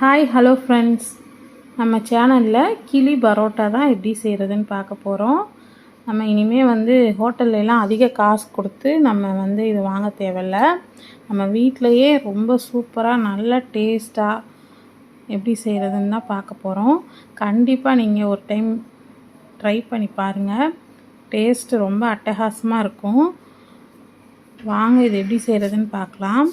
Hi hello friends நம்ம சேனலில் கிளி பரோட்டா தான் எப்படி செய்கிறதுன்னு பார்க்க போகிறோம் நம்ம இனிமேல் வந்து ஹோட்டல்லாம் அதிக காசு கொடுத்து நம்ம வந்து இது வாங்க தேவையில்ல. நம்ம வீட்டிலையே ரொம்ப சூப்பராக நல்ல டேஸ்ட்டாக எப்படி செய்கிறதுன்னு தான் பார்க்க போகிறோம் கண்டிப்பாக நீங்கள் ஒரு டைம் ட்ரை பண்ணி பாருங்கள் டேஸ்ட்டு ரொம்ப அட்டகாசமாக இருக்கும். வாங்க இது எப்படி செய்கிறதுன்னு பார்க்கலாம்.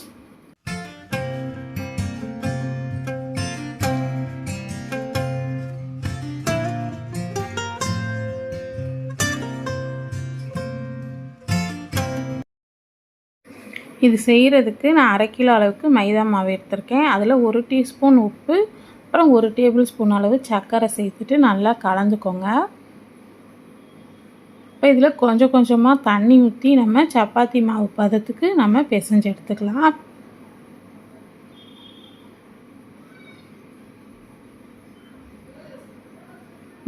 இது செய்கிறதுக்கு நான் அரை கிலோ அளவுக்கு மைதா மாவு எடுத்திருக்கேன். அதில் ஒரு டீஸ்பூன் உப்பு அப்புறம் ஒரு டேபிள் ஸ்பூன் அளவு சர்க்கரை சேர்த்துட்டு நல்லா கலந்துக்கோங்க. இப்போ இதில் கொஞ்சம் கொஞ்சமாக தண்ணி ஊற்றி நம்ம சப்பாத்தி மாவு பதத்துக்கு நம்ம பிசைஞ்சு எடுத்துக்கலாம்.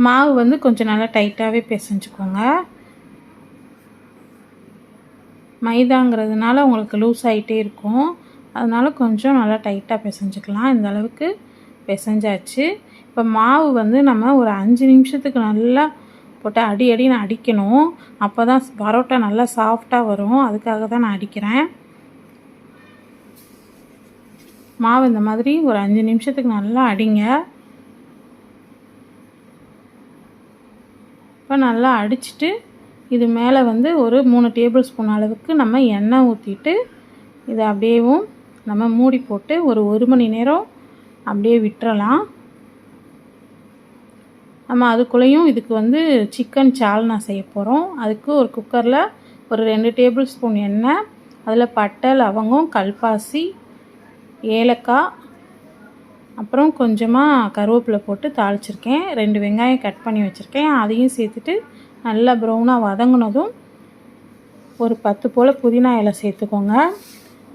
மாவு வந்து கொஞ்சம் நல்லா டைட்டாகவே பிசைஞ்சுக்கோங்க. மைதாங்கிறதுனால உங்களுக்கு லூஸ் ஆகிட்டே இருக்கும். அதனால் கொஞ்சம் நல்லா டைட்டாக பிசைஞ்சிக்கலாம். இந்த அளவுக்கு பிசைஞ்சாச்சு. இப்போ மாவு வந்து நம்ம ஒரு அஞ்சு நிமிஷத்துக்கு நல்லா போட்டு அடி அடின்னு அடிக்கணும். அப்போ தான் பரோட்டா நல்லா சாஃப்டாக வரும். அதுக்காக தான் நான் அடிக்கிறேன். மாவு இந்த மாதிரி ஒரு அஞ்சு நிமிஷத்துக்கு நல்லா அடிங்க. இப்போ நல்லா அடிச்சுட்டு இது மேலே வந்து ஒரு மூணு டேபிள் ஸ்பூன் அளவுக்கு நம்ம எண்ணெய் ஊற்றிட்டு இதை அப்படியேவும் நம்ம மூடி போட்டு ஒரு ஒரு மணி நேரம் அப்படியே விட்டுறலாம். நம்ம அதுக்குள்ளேயும் இதுக்கு வந்து சிக்கன் சால்னா செய்ய போகிறோம் அதுக்கு ஒரு குக்கரில் ஒரு ரெண்டு டேபிள் ஸ்பூன் எண்ணெய் அதில் பட்டை லவங்கம் கல்பாசி ஏலக்காய் அப்புறம் கொஞ்சமாக கருவேப்பிலை போட்டு தாளிச்சிருக்கேன். ரெண்டு வெங்காயம் கட் பண்ணி வச்சுருக்கேன். அதையும் சேர்த்துட்டு நல்லா ப்ரௌனாக வதங்கினதும் ஒரு பத்து போல் புதினா இலை சேர்த்துக்கோங்க.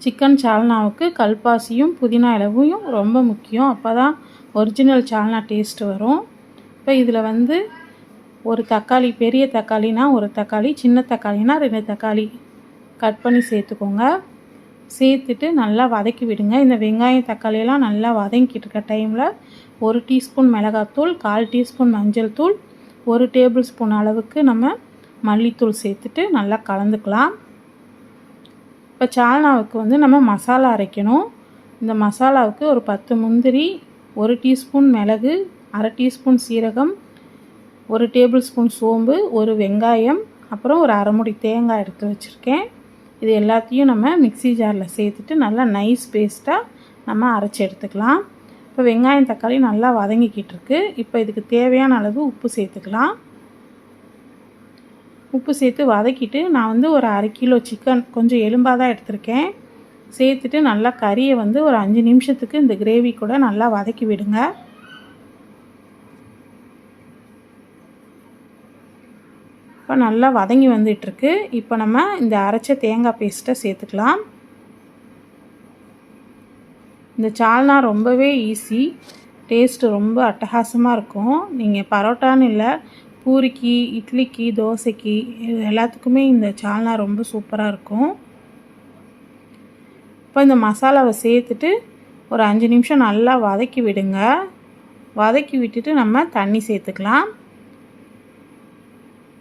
சிக்கன் சால்னாவுக்கு கல்பாசியும் புதினா இலவையும் ரொம்ப முக்கியம். அப்போ தான் ஒரிஜினல் சால்னா டேஸ்ட் வரும். இப்போ இதில் வந்து ஒரு தக்காளி பெரிய தக்காளினா ஒரு தக்காளி சின்ன தக்காளினா ரெண்டு தக்காளி கட் பண்ணி சேர்த்துக்கோங்க. சேர்த்துட்டு நல்லா வதக்கி விடுங்க. இந்த வெங்காயம் தக்காளியெல்லாம் நல்லா வதங்கிட்டு இருக்க டைமில் ஒரு டீஸ்பூன் மிளகாத்தூள் கால் டீஸ்பூன் மஞ்சள் தூள் ஒரு டேபிள் ஸ்பூன் அளவுக்கு நம்ம மல்லித்தூள் சேர்த்துட்டு நல்லா கலந்துக்கலாம். இப்போ சால்னாவுக்கு வந்து நம்ம மசாலா அரைக்கணும். இந்த மசாலாவுக்கு ஒரு பத்து முந்திரி ஒரு டீஸ்பூன் மிளகு அரை டீஸ்பூன் சீரகம் ஒரு டேபிள் ஸ்பூன் சோம்பு ஒரு வெங்காயம் அப்புறம் ஒரு அரைமுடி தேங்காய் எடுத்து வச்சுருக்கேன். இது எல்லாத்தையும் நம்ம மிக்சி ஜாரில் சேர்த்துட்டு நல்லா நைஸ் பேஸ்ட்டாக நம்ம அரைச்சி எடுத்துக்கலாம். இப்போ வெங்காயம் தக்காளி நல்லா வதங்கிக்கிட்டு இருக்கு இப்போ இதுக்கு தேவையான அளவு உப்பு சேர்த்துக்கலாம். உப்பு சேர்த்து வதக்கிட்டு நான் வந்து ஒரு அரை கிலோ சிக்கன் கொஞ்சம் எலும்பாக தான் எடுத்திருக்கேன். சேர்த்துட்டு நல்லா கறியை வந்து ஒரு அஞ்சு நிமிஷத்துக்கு இந்த கிரேவி கூட நல்லா வதக்கி விடுங்க. இப்போ நல்லா வதங்கி வந்துட்டுருக்கு. இப்போ நம்ம இந்த அரைச்ச தேங்காய் பேஸ்ட்டை சேர்த்துக்கலாம். இந்த சால்னா ரொம்பவே ஈஸி டேஸ்ட்டு ரொம்ப அட்டகாசமாக இருக்கும். நீங்கள் பரோட்டான்னு இல்லை பூரிக்கு இட்லிக்கு தோசைக்கு இது எல்லாத்துக்குமே இந்த சால்னா ரொம்ப சூப்பராக இருக்கும். இப்போ இந்த மசாலாவை சேர்த்துட்டு ஒரு அஞ்சு நிமிஷம் நல்லா வதக்கி விடுங்க. வதக்கி விட்டுட்டு நம்ம தண்ணி சேர்த்துக்கலாம்.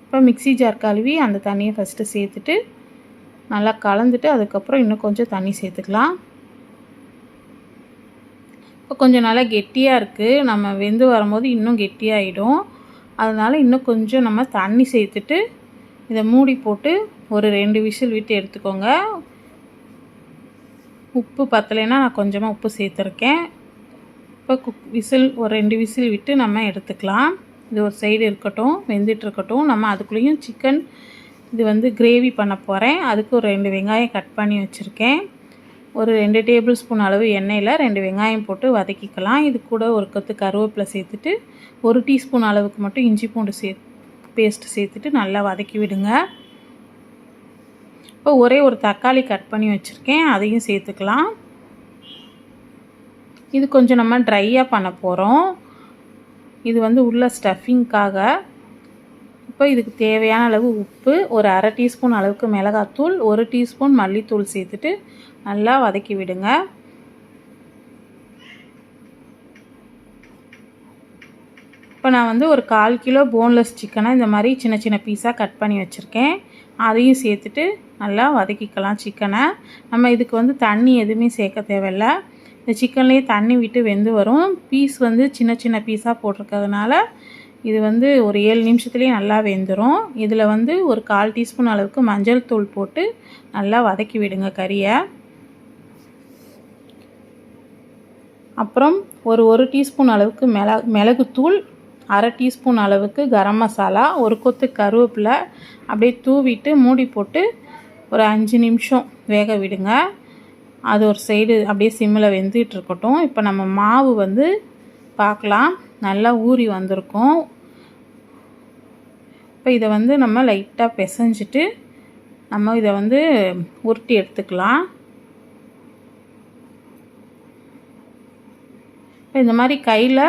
இப்போ மிக்சி ஜார் கழுவி அந்த தண்ணியை ஃபஸ்ட்டு சேர்த்துட்டு நல்லா கலந்துட்டு அதுக்கப்புறம் இன்னும் கொஞ்சம் தண்ணி சேர்த்துக்கலாம். இப்போ கொஞ்சம் நல்லா கெட்டியாக இருக்குது நம்ம வெந்து வரும்போது இன்னும் கெட்டியாகிடும் அதனால் இன்னும் கொஞ்சம் நம்ம தண்ணி சேர்த்துட்டு இதை மூடி போட்டு ஒரு ரெண்டு விசில் விட்டு எடுத்துக்கோங்க. உப்பு பத்தலைன்னா நான் கொஞ்சமாக உப்பு சேர்த்துருக்கேன். இப்போ குக் விசில் ஒரு ரெண்டு விசில் விட்டு நம்ம எடுத்துக்கலாம். இது ஒரு சைடு இருக்கட்டும் வெந்துட்டு இருக்கட்டும். நம்ம அதுக்குள்ளேயும் சிக்கன் இது வந்து கிரேவி பண்ண போகிறேன் அதுக்கு ஒரு ரெண்டு வெங்காயம் கட் பண்ணி வச்சுருக்கேன். ஒரு ரெண்டு டேபிள் ஸ்பூன் அளவு எண்ணெயில் ரெண்டு வெங்காயம் போட்டு வதக்கிக்கலாம். இது கூட ஒரு கத்து கருவேப்பிலை சேர்த்துட்டு ஒரு டீஸ்பூன் அளவுக்கு மட்டும் இஞ்சி பூண்டு சே பேஸ்ட்டு சேர்த்துட்டு நல்லா வதக்கி விடுங்க. இப்போ ஒரே ஒரு தக்காளி கட் பண்ணி வச்சுருக்கேன். அதையும் சேர்த்துக்கலாம். இது கொஞ்சம் நம்ம ட்ரையாக பண்ண போகிறோம் இது வந்து உள்ள ஸ்டஃபிங்க்காக இப்போ இதுக்கு தேவையான அளவு உப்பு ஒரு அரை டீஸ்பூன் அளவுக்கு மிளகாத்தூள் ஒரு டீஸ்பூன் மல்லித்தூள் சேர்த்துட்டு நல்லா வதக்கி விடுங்க. இப்போ நான் வந்து ஒரு கால் கிலோ போன்லெஸ் சிக்கனை இந்த மாதிரி சின்ன சின்ன பீஸாக கட் பண்ணி வச்சுருக்கேன். அதையும் சேர்த்துட்டு நல்லா வதக்கிக்கலாம் சிக்கனை நம்ம இதுக்கு வந்து தண்ணி எதுவுமே சேர்க்க தேவையில்ல. இந்த சிக்கன்லேயே தண்ணி விட்டு வெந்து வரும். பீஸ் வந்து சின்ன சின்ன பீஸாக போட்டிருக்கிறதுனால இது வந்து ஒரு ஏழு நிமிஷத்துலேயே நல்லா வெந்துடும் இதில் வந்து ஒரு கால் டீஸ்பூன் அளவுக்கு மஞ்சள் தூள் போட்டு நல்லா வதக்கி விடுங்க கறியை. அப்புறம் ஒரு ஒரு டீஸ்பூன் அளவுக்கு மிள மிளகுத்தூள் அரை டீஸ்பூன் அளவுக்கு கரம் மசாலா ஒரு கொத்து கருவேப்பிலை அப்படியே தூவிட்டு மூடி போட்டு ஒரு அஞ்சு நிமிஷம் வேக விடுங்க. அது ஒரு சைடு அப்படியே சிம்மில் வெந்துகிட்டு இருக்கட்டும். இப்போ நம்ம மாவு வந்து பார்க்கலாம் நல்லா ஊறி வந்திருக்கும். இப்போ இதை வந்து நம்ம லைட்டாக பிசைஞ்சிட்டு நம்ம இதை வந்து உருட்டி எடுத்துக்கலாம் இப்போ இந்த மாதிரி கையில்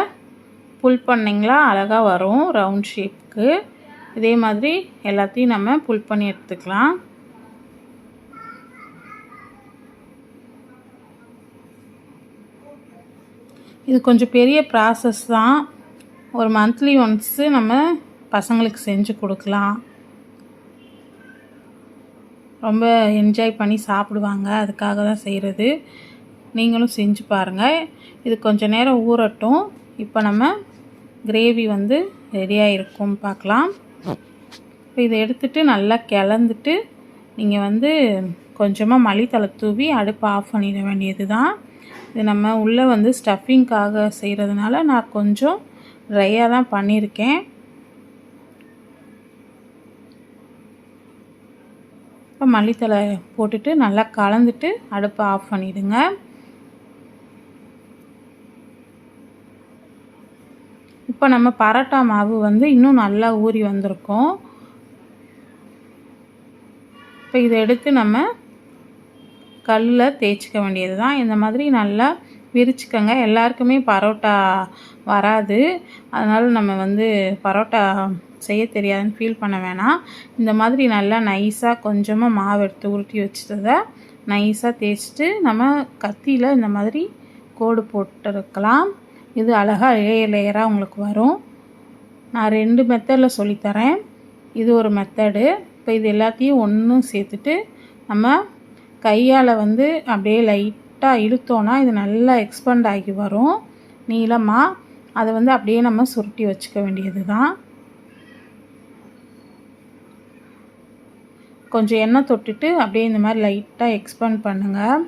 புல் பண்ணிங்களா? அழகாக வரும் ரவுண்ட் ஷேப்புக்கு இதே மாதிரி எல்லாத்தையும் நம்ம புல் பண்ணி எடுத்துக்கலாம். இது கொஞ்சம் பெரிய ப்ராசஸ் தான். ஒரு மந்த்லி ஒன்ஸு நம்ம பசங்களுக்கு செஞ்சு கொடுக்கலாம். ரொம்ப என்ஜாய் பண்ணி சாப்பிடுவாங்க. அதுக்காக தான் செய்கிறது நீங்களும் செஞ்சு பாருங்கள் இது கொஞ்சம் நேரம் ஊறட்டும். இப்போ நம்ம கிரேவி வந்து ரெடியாக இருக்கும் பார்க்கலாம் இப்போ இதை எடுத்துகிட்டு நல்லா கிளந்துட்டு நீங்கள் வந்து கொஞ்சமாக மளித்தலை தூவி அடுப்பை ஆஃப் பண்ணிட வேண்டியது தான் இது நம்ம உள்ளே வந்து ஸ்டஃபிங்க்காக செய்கிறதுனால நான் கொஞ்சம் ட்ரையாக தான் பண்ணியிருக்கேன். இப்போ மல்லித்தலை போட்டுட்டு நல்லா கலந்துட்டு அடுப்பை ஆஃப் பண்ணிவிடுங்க இப்போ நம்ம பரோட்டா மாவு வந்து இன்னும் நல்லா ஊறி வந்திருக்கும். இப்போ இதை எடுத்து நம்ம கல்லில் தேய்ச்சிக்க வேண்டியது தான் இந்த மாதிரி நல்லா விரிச்சுக்கோங்க. எல்லாருக்குமே பரோட்டா வராது. அதனால் நம்ம வந்து பரோட்டா செய்ய தெரியாதுன்னு ஃபீல் பண்ண வேணாம். இந்த மாதிரி நல்லா நைஸாக கொஞ்சமாக மாவு எடுத்து உருட்டி வச்சுட்டதை நைஸாக தேய்ச்சிட்டு நம்ம கத்தியில் இந்த மாதிரி கோடு போட்டுருக்கலாம். இது அழகாக லேயர் லேயராக உங்களுக்கு வரும். நான் ரெண்டு மெத்தடில் சொல்லித்தரேன். இது ஒரு மெத்தடு இப்போ இது எல்லாத்தையும் ஒன்றும் சேர்த்துட்டு நம்ம கையால் வந்து அப்படியே லைட்டாக இழுத்தோன்னா இது நல்லா எக்ஸ்பண்ட் ஆகி வரும். நீளமாக அதை வந்து அப்படியே நம்ம சுருட்டி வச்சுக்க வேண்டியது தான் கொஞ்சம் எண்ணெய் தொட்டுட்டு அப்படியே இந்த மாதிரி லைட்டாக எக்ஸ்பேண்ட் பண்ணுங்கள்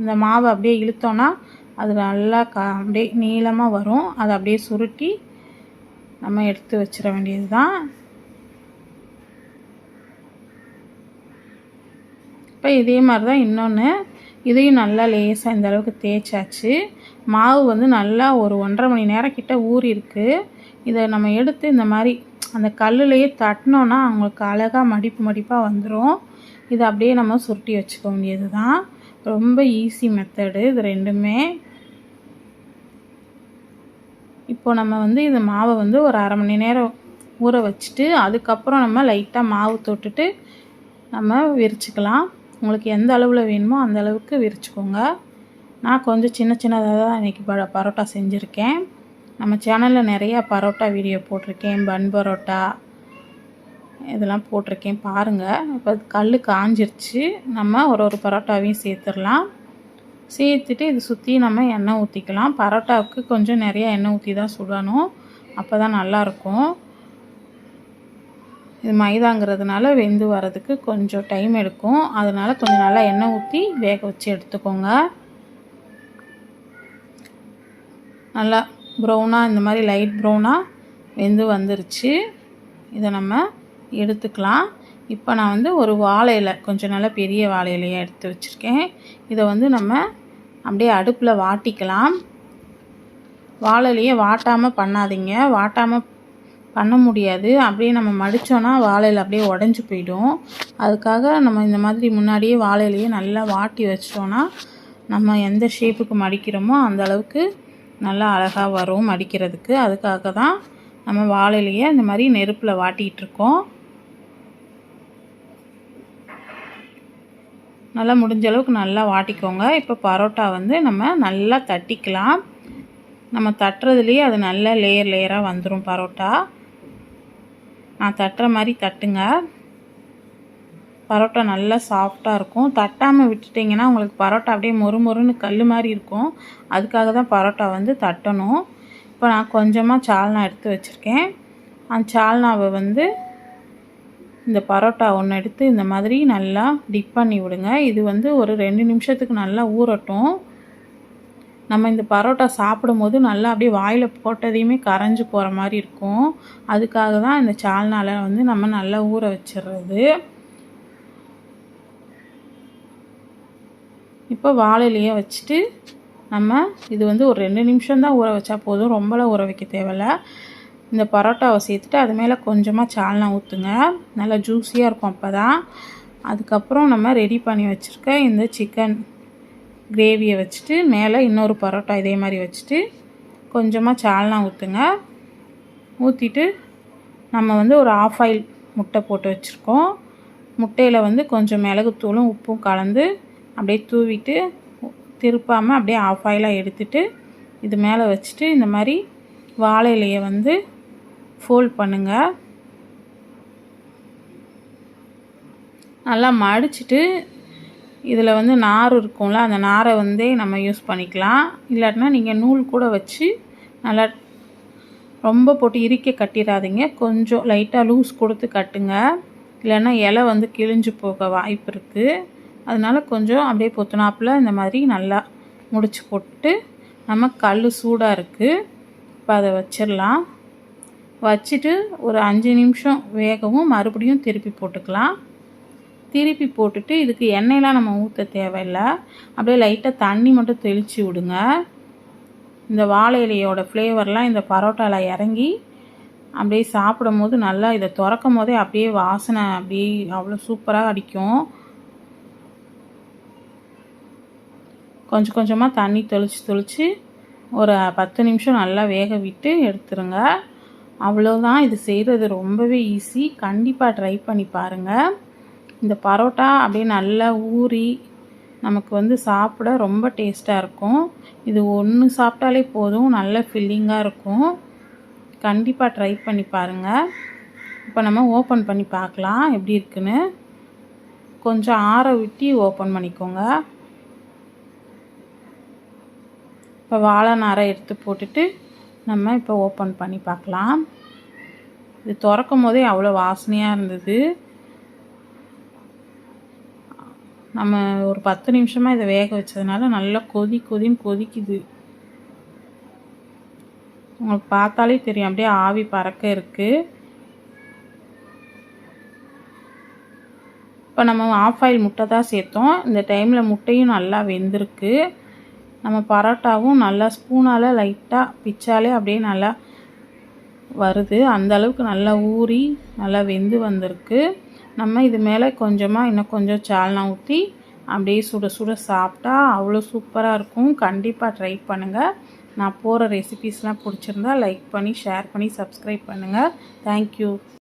இந்த மாவை அப்படியே இழுத்தோன்னா அது நல்லா க அப்படியே நீளமாக வரும். அதை அப்படியே சுருட்டி நம்ம எடுத்து வச்சிட வேண்டியது தான் இப்போ இதே மாதிரி தான் இன்னொன்று இதையும் நல்லா லேசாக இந்த அளவுக்கு தேய்ச்சாச்சு. மாவு வந்து நல்லா ஒரு ஒன்றரை மணி நேரம் கிட்ட ஊறி இருக்குது இதை நம்ம எடுத்து இந்த மாதிரி அந்த கல்லுலேயே தட்டினோன்னா அவங்களுக்கு அழகாக மடிப்பு மடிப்பாக வந்துடும் இதை அப்படியே நம்ம சுருட்டி வச்சுக்க வேண்டியது தான் ரொம்ப ஈஸி மெத்தடு இது ரெண்டுமே. இப்போ நம்ம வந்து இந்த மாவை வந்து ஒரு அரை மணி நேரம் ஊற வச்சுட்டு அதுக்கப்புறம் நம்ம லைட்டாக மாவு தொட்டுட்டு நம்ம விரிச்சுக்கலாம். உங்களுக்கு எந்த அளவில் வேணுமோ அந்த அளவுக்கு விரிச்சுக்கோங்க. நான் கொஞ்சம் சின்ன சின்னதாக தான் இன்றைக்கி ப பரோட்டா செஞ்சுருக்கேன். நம்ம சேனலில் நிறையா பரோட்டா வீடியோ போட்டிருக்கேன் பன் பரோட்டா இதெல்லாம் போட்டிருக்கேன். பாருங்கள் இப்போ கல் காஞ்சிருச்சு. நம்ம ஒரு ஒரு பரோட்டாவையும் சேர்த்துடலாம். சேர்த்துட்டு இது சுற்றி நம்ம எண்ணெய் ஊற்றிக்கலாம் பரோட்டாவுக்கு கொஞ்சம் நிறையா எண்ணெய் ஊற்றி தான் சுடணும். அப்போ தான் நல்லாயிருக்கும் இது மைதாங்கிறதுனால வெந்து வர்றதுக்கு கொஞ்சம் டைம் எடுக்கும். அதனால் கொஞ்சம் நல்லா எண்ணெய் ஊற்றி வேக வச்சு எடுத்துக்கோங்க. நல்லா ப்ரௌனாக இந்த மாதிரி லைட் ப்ரௌனாக வெந்து வந்துருச்சு. இதை நம்ம எடுத்துக்கலாம். இப்போ நான் வந்து ஒரு வாழை இலை கொஞ்சம் நல்லா பெரிய வாழை இலையை எடுத்து வச்சுருக்கேன். இதை வந்து நம்ம அப்படியே அடுப்பில் வாட்டிக்கலாம். வாழலையே வாட்டாமல் பண்ணாதீங்க. வாட்டாமல் பண்ண முடியாது. அப்படியே நம்ம மடித்தோன்னா வாழையில் அப்படியே உடஞ்சி போயிடும். அதுக்காக நம்ம இந்த மாதிரி முன்னாடியே வாழையிலையே நல்லா வாட்டி வச்சிட்டோன்னா நம்ம எந்த ஷேப்புக்கு மடிக்கிறோமோ அந்த அளவுக்கு நல்லா அழகாக வரும் மடிக்கிறதுக்கு. அதுக்காக தான் நம்ம வாழையிலையே இந்த மாதிரி நெருப்பில் வாட்டிகிட்டு நல்லா முடிஞ்ச அளவுக்கு நல்லா வாட்டிக்கோங்க. இப்போ பரோட்டா வந்து நம்ம நல்லா தட்டிக்கலாம். நம்ம தட்டுறதுலேயே அது நல்ல லேயர் லேயராக வந்துடும் பரோட்டா. நான் தட்டுற மாதிரி தட்டுங்க. பரோட்டா நல்லா சாஃப்டாக இருக்கும். தட்டாமல் விட்டுட்டிங்கன்னா உங்களுக்கு பரோட்டா அப்படியே மொறு மொறுன்னு கல் மாதிரி இருக்கும். அதுக்காக தான் பரோட்டா வந்து தட்டணும். இப்போ நான் கொஞ்சமாக சால்னா எடுத்து வச்சுருக்கேன். அந்த சால்னாவை வந்து இந்த பரோட்டா ஒன்று எடுத்து இந்த மாதிரி நல்லா டிப் பண்ணி விடுங்க. இது வந்து ஒரு ரெண்டு நிமிஷத்துக்கு நல்லா ஊறட்டும். நம்ம இந்த பரோட்டா சாப்பிடும்போது நல்லா அப்படியே வாயில் போட்டதையுமே கரைஞ்சி போகிற மாதிரி இருக்கும். அதுக்காக தான் இந்த சால்னால வந்து நம்ம நல்லா ஊற வச்சிடுறது இப்போ வாழையிலையே வச்சுட்டு நம்ம இது வந்து ஒரு ரெண்டு நிமிஷம் தான் ஊற வச்சா போதும். ரொம்பலாம் ஊற வைக்க தேவையில்ல. இந்த பரோட்டாவை சேர்த்துட்டு அது மேலே கொஞ்சமாக சால்னா ஊற்றுங்க நல்லா ஜூஸியாக இருக்கும் அப்போ தான் அதுக்கப்புறம் நம்ம ரெடி பண்ணி வச்சுருக்க இந்த சிக்கன் கிரேவியை வச்சுட்டு மேலே இன்னொரு பரோட்டா இதே மாதிரி வச்சுட்டு கொஞ்சமாக சால்னா ஊற்றுங்க ஊற்றிட்டு நம்ம வந்து ஒரு ஆஃப் ஆயில் முட்டை போட்டு வச்சுருக்கோம். முட்டையில் வந்து கொஞ்சம் மிளகுத்தூளும் உப்பும் கலந்து அப்படியே தூவிட்டு திருப்பாமல் அப்படியே ஆஃப் ஆயிலாக எடுத்துட்டு இது மேலே வச்சுட்டு இந்த மாதிரி வாழை இலையை வந்து ஃபோல்ட் பண்ணுங்கள் நல்லா மடிச்சுட்டு இதில் வந்து நார் இருக்கும்ல அந்த நாரை வந்து நம்ம யூஸ் பண்ணிக்கலாம். இல்லாட்டினா நீங்கள் நூல் கூட வச்சு நல்லா ரொம்ப போட்டு இறுக்க கட்டிடாதீங்க கொஞ்சம் லைட்டாக லூஸ் கொடுத்து கட்டுங்க. இல்லைன்னா இலை வந்து கிழிஞ்சு போக வாய்ப்பு இருக்குது அதனால் கொஞ்சம் அப்படியே பொத்துனாப்பில் இந்த மாதிரி நல்லா முடிச்சு போட்டு நம்ம கல் சூடாக இருக்குது இப்போ அதை வச்சிடலாம். வச்சுட்டு ஒரு அஞ்சு நிமிஷம் வேகவும் மறுபடியும் திருப்பி போட்டுக்கலாம். திருப்பி போட்டுட்டு இதுக்கு எண்ணெயெலாம் நம்ம ஊற்ற தேவையில்லை. அப்படியே லைட்டாக தண்ணி மட்டும் தெளித்து விடுங்க. இந்த வாழை இலையோட ஃப்ளேவர்லாம் இந்த பரோட்டாவில் இறங்கி அப்படியே சாப்பிடும் போது நல்லா இதை திறக்கும் போதே அப்படியே வாசனை அப்படியே அவ்வளோ சூப்பராக அடிக்கும். கொஞ்சம் கொஞ்சமாக தண்ணி தெளித்து தெளித்து ஒரு பத்து நிமிஷம் நல்லா வேக விட்டு எடுத்துருங்க. அவ்வளோதான் இது செய்கிறது ரொம்பவே ஈஸி கண்டிப்பாக ட்ரை பண்ணி பாருங்கள் இந்த பரோட்டா அப்படியே நல்லா ஊறி நமக்கு வந்து சாப்பிட ரொம்ப டேஸ்ட்டாக இருக்கும். இது ஒன்று சாப்பிட்டாலே போதும். நல்ல ஃபில்லிங்காக இருக்கும். கண்டிப்பாக ட்ரை பண்ணி பாருங்கள் இப்போ நம்ம ஓப்பன் பண்ணி பார்க்கலாம். எப்படி இருக்குன்னு. கொஞ்சம் ஆற விட்டி ஓப்பன் பண்ணிக்கோங்க. இப்போ வாழை நாரை எடுத்து போட்டுட்டு நம்ம இப்போ ஓப்பன் பண்ணி பார்க்கலாம். இது திறக்கும் போதே அவ்வளோ வாசனையாக இருந்தது. நம்ம ஒரு பத்து நிமிஷமாக இதை வேக வச்சதுனால நல்லா கொதி கொதின்னு கொதிக்குது. உங்களுக்கு பார்த்தாலே தெரியும். அப்படியே ஆவி பறக்க இருக்குது இப்போ நம்ம ஆஃப் ஆயில் முட்டை தான் சேர்த்தோம். இந்த டைமில் முட்டையும் நல்லா வெந்திருக்கு. நம்ம பரோட்டாவும் நல்லா ஸ்பூனால் லைட்டாக பிச்சாலே அப்படியே நல்லா வருது. அந்த அளவுக்கு நல்லா ஊறி நல்லா வெந்து வந்திருக்கு. நம்ம இது மேலே கொஞ்சமாக இன்னும் கொஞ்சம் சால்னா ஊற்றி அப்படியே சுட சுட சாப்பிட்டா அவ்வளோ சூப்பராக இருக்கும். கண்டிப்பாக ட்ரை பண்ணுங்கள் நான் போகிற ரெசிபீஸ்லாம் பிடிச்சிருந்தா லைக் பண்ணி ஷேர் பண்ணி சப்ஸ்கிரைப் பண்ணுங்கள் தேங்க்யூ